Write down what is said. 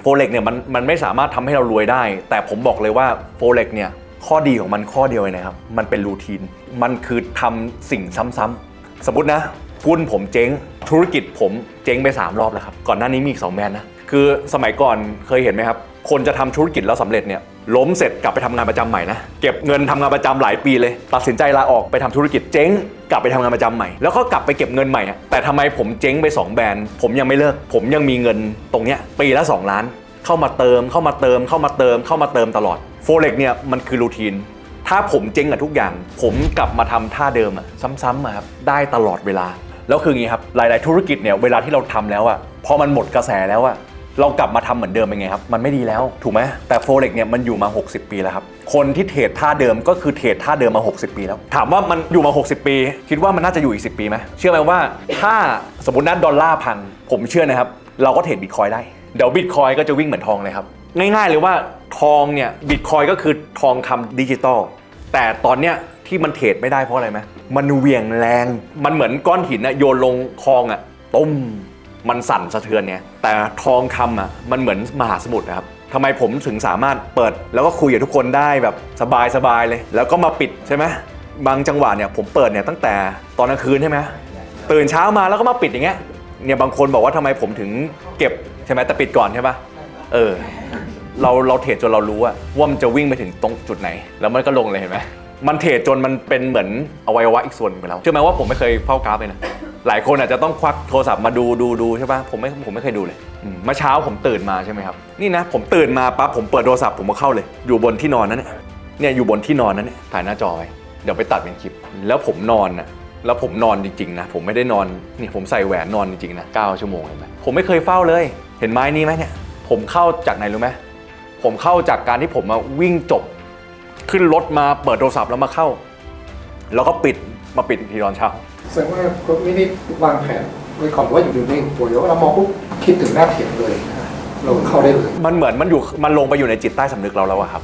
โฟเร็กเนี่ยมันมันไม่สามารถทำให้เรารวยได้ แต่ผมบอกเลยว่าโฟเร็กเนี่ยข้อดีของมันข้อเดียวเลยนะครับ มันเป็นรูทีน มันคือทำสิ่งซ้ำๆสมมตินะหุ้นผมเจ๊ง ธุรกิจผมเจ๊งไป 3 รอบแล้วครับ ก่อนหน้านี้มีอีกสองแมนนะ คือสมัยก่อนเคยเห็นไหมครับ คนจะทำธุรกิจแล้วสำเร็จเนี่ย ล้มเสร็จกลับไปทำงานประจำใหม่นะ เก็บเงินทำงานประจำหลายปีเลย ตัดสินใจลาออกไปทำธุรกิจเจ๊ง กลับไปทำงานประจำใหม่ แล้วก็กลับไปเก็บเงินใหม่แต่ทำไมผมเจ๊งไป 2 แบรนด์ ผมยังไม่เลิก ผมยังมีเงินตรงเนี้ยปีละ 2 ล้าน เข้ามาเติมเข้ามาเติมเข้ามาเติมเข้ามาเติมตลอดโฟเร็กเนี่ยมันคือรูทีนถ้าผมเจ๊งกับทุกอย่าง ผมกลับมาทำท่าเดิมอะซ้ำๆอะครับได้ตลอดเวลา แล้วคืองงี้ครับหลาย ๆ ธุรกิจเนี่ยเวลาที่เราทำแล้วอะพอมันหมดกระแสแล้วอะ เรากลับมาทำเหมือนเดิมเป็นไงครับ มันไม่ดีแล้วถูกไหมแต่โฟเร็กเนี่ยมันอยู่มา 60 ปีแล้วครับ คนที่เทรดท่าเดิมก็คือเทรดท่าเดิมมา 60 ปีแล้ว ถามว่ามันอยู่มา 60 ปี คิดว่ามันน่าจะอยู่อีก 10 ปีไหมเชื่อไหมว่าถ้าสมมตินัดดอลลาร์พังผมเชื่อนะครับ เราก็เทรดบิตคอยได้เดี๋ยวบิตคอยก็จะวิ่งเหมือนทองเลยครับง่ายๆเลยว่าทองเนี่ยบิตคอยก็คือทองคำดิจิตอลแต่ตอนเนี้ยที่มันเทรดไม่ได้เพราะอะไรไหมมันเหวี่ยงแรง มันเหมือนก้อนหินอะโยนลงคลองอะตุ้ม มันสั่นสะเทือนเนี่ยแต่ทองคำอะมันเหมือนมหาสมุทรนะครับทำไมผมถึงสามารถเปิด แล้วก็คุยกับทุกคนได้แบบสบายๆเลย แล้วก็มาปิดใช่ไหมบางจังหวะเนี่ยผมเปิดเนี่ยตั้งแต่ตอนกลางคืนใช่ไหมตื่นเช้ามาแล้วก็มาปิดอย่างเงี้ยเนี่ยบางคนบอกว่าทำไมผมถึงเก็บใช่ไหมแต่ปิดก่อนใช่ปะเออเราเราเทรดจนเรารู้ว่ามันจะวิ่งไปถึงตรงจุดไหน แล้วมันก็ลงเลยเห็นไหมมันเทรดจนมันเป็นเหมือนอวัยวะอีกส่วนหนึ่งไปแล้วเชื่อไหมว่าผมไม่เคยเฝ้ากราฟเลยนะ หลายคนอาจจะต้องควักโทรศัพท์มาดูดูดูใช่ปะผมไม่ผมไม่เคยดูเลยอืมเมื่อเช้าผมตื่นมาใช่ไหมครับนี่นะผมตื่นมาปั๊บผมเปิดโทรศัพท์ผมก็เข้าเลย อยู่บนที่นอนนั่นเนี่ยเนี่ยอยู่บนที่นอนนั่นเนี่ยถ่ายหน้าจอไว้เดี๋ยวไปตัดเป็นคลิป แล้วผมนอนนะแล้วผมนอนจริงๆนะผมไม่ได้นอนนี่ผมใส่แหวนนอนจริงๆนะ9ชั่วโมงเห็นไหมผมไม่เคยเฝ้าเลย เห็นไม้นี้ไหมเนี่ยผมเข้าจากไหนรู้ไหมผมเข้าจากการที่ผมมาวิ่งจบ ขึ้นรถมาเปิดโทรศัพท์แล้วมาเข้า แล้วก็ปิดมาปิดอีกทีตอนเช้า แสดงว่าคุณวินิจวางแผนไว้ก่อนว่าอยู่นิ่งๆเดี๋ยวเรามองปุ๊บคิดถึงหน้าเถียนเลยเราเข้าได้เลย มันเหมือนมันอยู่มันลงไปอยู่ในจิตใต้สำนึกเราแล้วอะครับ